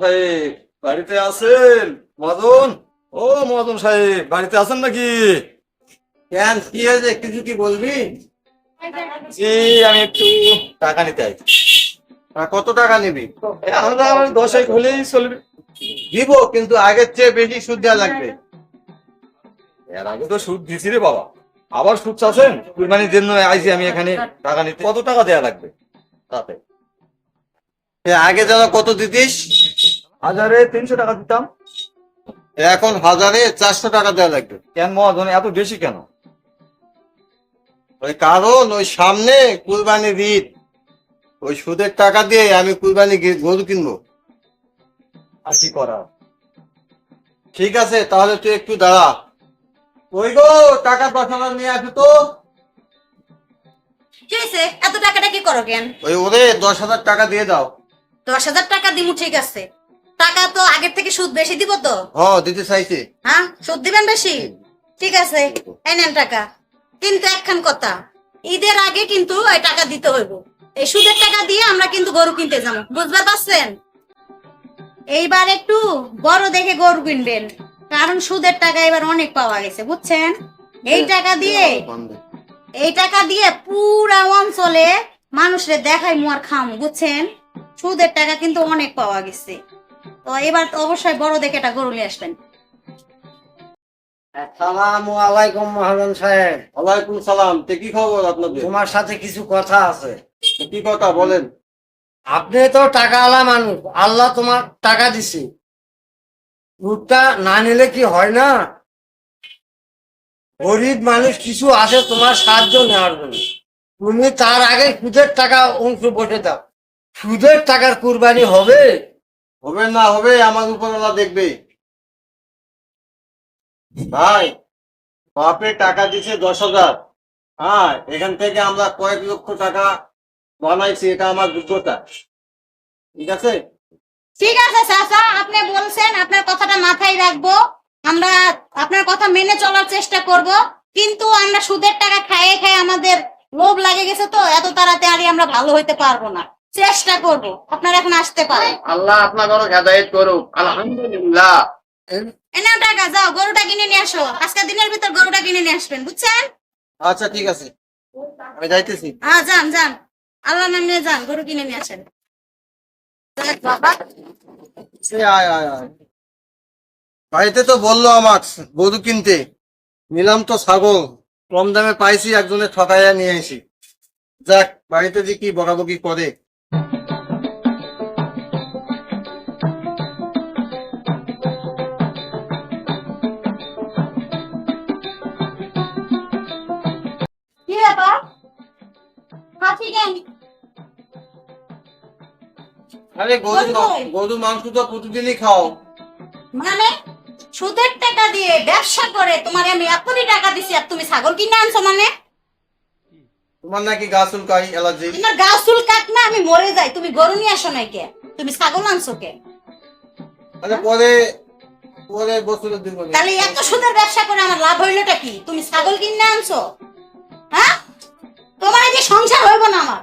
সাহেব, বাড়িতে আছেন? মদন? ও মদন সাহেব, বাড়িতে আছেন নাকি? কেন? কি হয়েছে? কিছু কি বলবি? জি, আমি একটু টাকা নিতে আই কত টাকা নিবি? আমরা আমার দশেক হলেই চলবে। দিব, কিন্তু আগের চেয়ে বেশি সুদ দেওয়া লাগবে। এর আগে তো সুদ দিছি রে বাবা। আবার সুদ চাচ্ছেন? কুরবানির জন্য আইছি আমি এখানে টাকা নিতে। কত টাকা দেয়া লাগবে তাতে? আগে যেন কত দিতিস? হাজারে তিনশো টাকা দিতাম। এখন হাজারে চারশো টাকা দেওয়া লাগবে। কেন মহাজন এত বেশি কেন? ওই কারণ ওই সামনে কুরবানির ঈদ। ওই সুদের টাকা দিয়ে আমি কুরবানি গরু কিনবো। আর কি করা ঠিক আছে তাহলে তুই একটু দাঁড়া। ওই গো টাকা দশ হাজার নিয়ে আসো তো। কি হয়েছে এত টাকাটা কি করো কেন? ওই ওরে দশ হাজার টাকা দিয়ে দাও। দশ হাজার টাকা দিমু ঠিক আছে। টাকা তো আগের থেকে সুদ বেশি দিব তো? হ দিতে চাইছে। হ্যাঁ সুদ দিবেন বেশি? ঠিক আছে এই নেন টাকা। কিন্তু একখান কথা ঈদের আগে কিন্তু এই টাকা দিতে হইব। এই সুদের টাকা দিয়ে আমরা কিন্তু গরু কিনতে যাব বুঝবার পারছেন? এইবার একটু বড় দেখে গরু কিনবেন কারণ সুদের টাকা এবার অনেক পাওয়া গেছে বুঝছেন? এই টাকা দিয়ে এই টাকা দিয়ে পুরা অঞ্চলে মানুষরে দেখাই মুয়ার খাম বুঝছেন? সুদের টাকা কিন্তু অনেক পাওয়া গেছে। তো এবার অবশ্যই বড় দেখে একটা গরু নিয়ে আসবেন। আসসালামু আলাইকুম মহাজন সাহেব। ওয়ালাইকুম সালাম। তে কি খবর আপনাদের? তোমার সাথে কিছু কথা আছে। কি কথা বলেন? আপনি তো টাকা আলা মানুষ। আল্লাহ তোমার টাকা দিছে। দুধটা না নিলে কি হয় না? গরিব মানুষ কিছু আছে তোমার সাহায্য নেওয়ার জন্য। তুমি তার আগে সুদের টাকা অংশ বসে দাও। সুদের টাকার কুরবানি হবে? হবে না হবে আমার উপরওয়ালা দেখবে। ভাই বাপে টাকা দিছে দশ হাজার। হ্যাঁ এখান থেকে আমরা কয়েক লক্ষ টাকা বানাইছি এটা আমার যোগ্যতা। ঠিক আছে? ঠিক আছে চাচা আপনি বলছেন আপনার কথাটা মাথায় রাখব। আমরা আপনার কথা মেনে চলার চেষ্টা করব কিন্তু আমরা সুদের টাকা খাইয়ে খাই আমাদের লোভ লাগে গেছে তো এত তাড়াতাড়ি আমরা ভালো হইতে পারব না। চেষ্টা করব আপনারা এখন আসতে পারেন। আল্লাহ আপনাকে হেদায়ত করুক আলহামদুলিল্লাহ। এনাও টাকা যাও গরুটা কিনে নিয়ে আসো। আজকের দিনের ভিতর গরুটা কিনে নিয়ে আসবেন বুঝছেন? আচ্ছা ঠিক আছে। আমি যাইতেছি। হ্যাঁ যান যান। আল্লাহ নাম নিয়ে যান গরু কিনে নিয়ে আসেন। বাড়িতে তো বলল আমার গরু কিনতে। নিলাম তো ছাগল। কম দামে পাইছি একজনের ঠকাইয়া নিয়ে আসি যাক বাড়িতে যে কি বকাবকি করে। আরে গরু গরু মাংস তো প্রতিদিনই খাও। মানে সুদের টাকা দিয়ে ব্যবসা করে তোমার আমি টাকা দিছি আর তুমি ছাগল কিনে আনছো মানে? তোমার নাকি গা চুলকাই অ্যালার্জি? তোমার গা চুল কাট না আমি মরে যাই। তুমি গরু নিয়ে আসো নাই কে? তুমি ছাগল আনছো কে? আরে পরে পরে বছরের দিন তাহলে এত সুদের ব্যবসা করে আমার লাভ হইলোটা কি? তুমি ছাগল কিনে আনছো? হ্যাঁ? তোমার এই যে সংসার হইব না আমার।